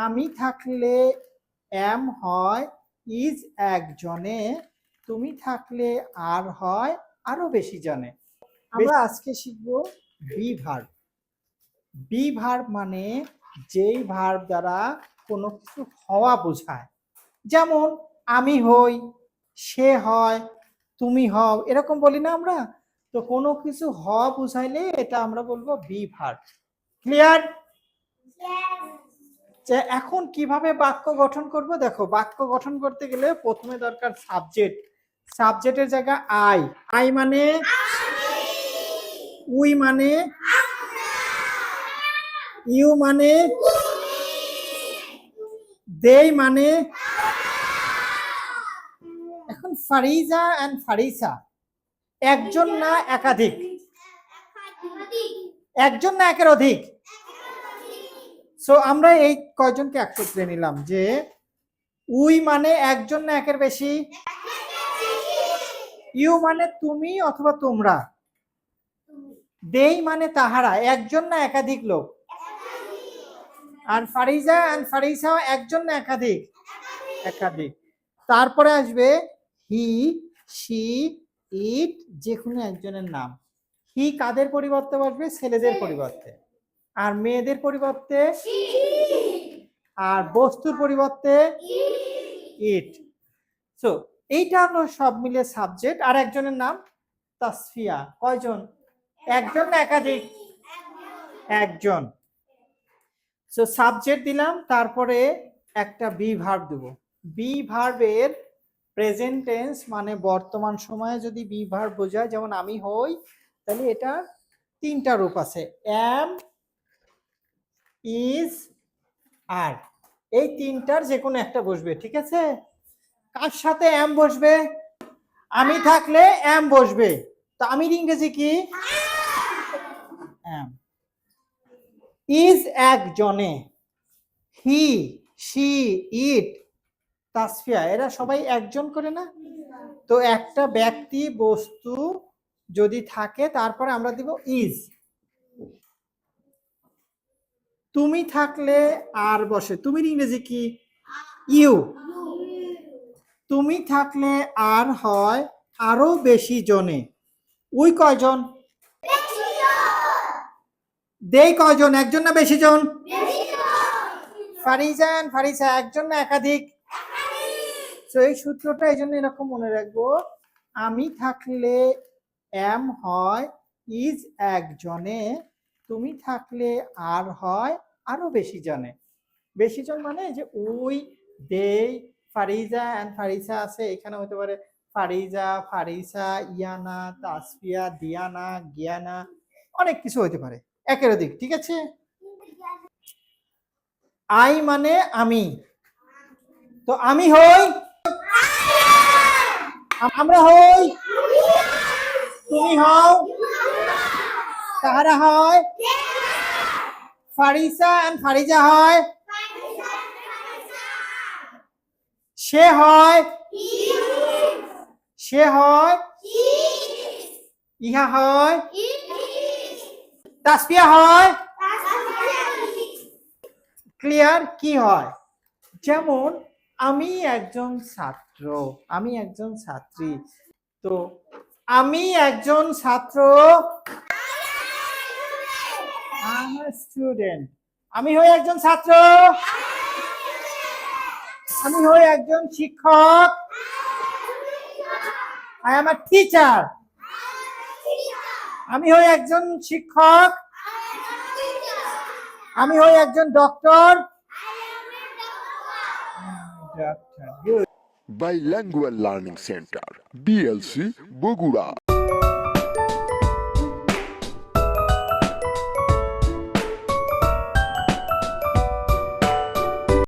আমি থাকলে এম হয় ইজ একজনে তুমি থাকলে আর হয় আরও বেশি জনে। আমরা আজকে শিখব বি ভার্ব বি ভার্ব মানে যেই ভার্ব দ্বারা কোনো কিছু হওয়া বোঝায়। যেমন আমি হই সে হয় তুমি হও এরকম বলি না আমরা? তো কোনো কিছু হওয়া বুঝাইলে এটা আমরা বলব বি ভার্ব ক্লিয়ার যে এখন কীভাবে বাক্য গঠন করব? দেখো, বাক্য গঠন করতে গেলে প্রথমে দরকার সাবজেক্ট সাবজেক্টের জায়গা আই আই মানে উই মানে ইউ মানে দেই মানে এখন ফারিজা এন্ড ফারিসা একজন না একাধিক? একজন না একের অধিক? সো আমরা এই কয়জনকে একত্রে নিলাম যে উই মানে একজন না একের বেশি? ইউ মানে তুমি অথবা তোমরা? দেই মানে তাহারা, একজন না একাধিক লোক? আর ফারিজা এন্ড ফারিসা একজন না একাধিক? একাধিক। তারপরে আসবে হি সি ইট যে কোনো একজনের নাম। হি কাদের পরিবর্তে বসবে? ছেলেদের পরিবর্তে। আর মেয়েদের পরিবর্তে আর বস্তুর পরিবর্তে ইট। সো এইটা হলো সব মিলে সাবজেক্ট আর একজনের নাম তাসফিয়া। কয়জন? একজন না একাধিক? একজন। সো সাবজেক্ট দিলাম তারপরে একটা বি ভার্ব দেব। বি ভার্বের প্রেজেন্ট টেন্স মানে বর্তমান সময়ে যদি বি ভার্ব বোঝায় যেমন আমি হই তাহলে এটা তিনটা রূপ আছে। এম ইজ আর এই তিনটার যে কোনো একটা বসবে, ঠিক আছে? কার সাথে এম বসবে? আমি থাকলে এম বসবে। তো আমির ইংরেজি কি? এম ইজ একজনে। হি সি ইট তাসফিয়া, এরা সবাই একজন করে না? তো একটা ব্যক্তি, বস্তু যদি থাকে, তারপরে আমরা দিব ইজ তুমি থাকলে আর বসে। তুমি ইংরেজি কি? ইউ। তুমি থাকলে আর হয় আরও বেশি জনে। উই কয়জন? দেই কয়জন? একজন না বেশি জন? ফারিজান ফারিসা একজন না একাধিক? তো এই সূত্রটা এই জন্য এরকম মনে রাখব। আমি থাকলে এম হয়, ইজ একজনে। তুমি থাকলে আর হয় আরও বেশি জানে। বেশি জন মানে যে উই দেই, ফারিজা এন্ড ফারিসা আছে, এখানে হতে পারে ফারিজা ফারিসা ইয়ানা, তাসফিয়া, দিয়ানা, গিয়ানা, অনেক কিছু হতে পারে। একের অধিক ঠিক আছে? আই মানে আমি। তো আমি হই? আমরা হই? তুমি হও? তাহারা হয়? ফারিসা এন্ড ফারিজা হয়? সে হয়? সে হয়? ইহা হয়? তাসপিয়া হয়? ক্লিয়ার? কি হয়? যেমন, আমি একজন ছাত্র, আমি একজন ছাত্রী। তো, আমি একজন ছাত্র স্টুডেন্ট আমি হই একজন ছাত্র। আমি হই একজন শিক্ষক। আই এম আ টিচার আমি হই একজন শিক্ষক। আমি হই একজন doctor Bilingual Learning Center, BLC, Bogura.